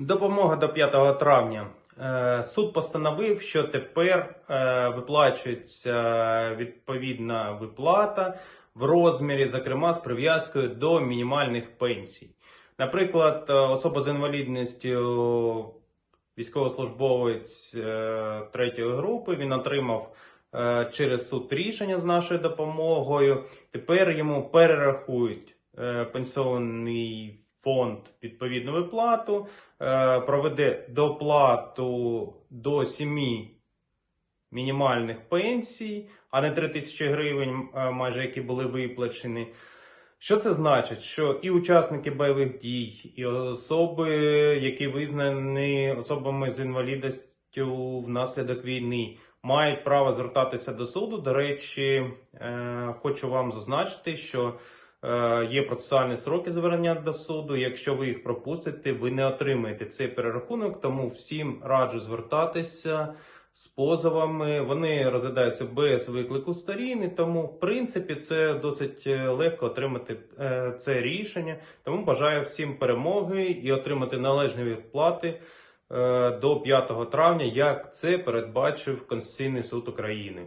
Допомога до 5 травня. Е, Суд постановив, що тепер е, виплачується відповідна виплата в розмірі, зокрема, з прив'язкою до мінімальних пенсій. Наприклад, е, особа з інвалідністю, військовослужбовець е, третьої групи, він отримав е, через суд рішення з нашою допомогою. Тепер йому перерахують е, пенсіонний фонд відповідну виплату, е, проведе доплату до 7 мінімальних пенсій, а не 3 тисячі гривень, е, майже які були виплачені. Що це значить? Що і учасники бойових дій, і особи, які визнані особами з інвалідністю внаслідок війни, мають право звертатися до суду. До речі, е, хочу вам зазначити, що є процесуальні сроки звернення до суду. Якщо ви їх пропустите, ви не отримаєте цей перерахунок. Тому всім раджу звертатися з позовами. Вони розглядаються без виклику сторін, тому, в принципі, це досить е, легко отримати е, це рішення. Тому бажаю всім перемоги і отримати належні відплати е, до 5 травня, як це передбачив Конституційний суд України.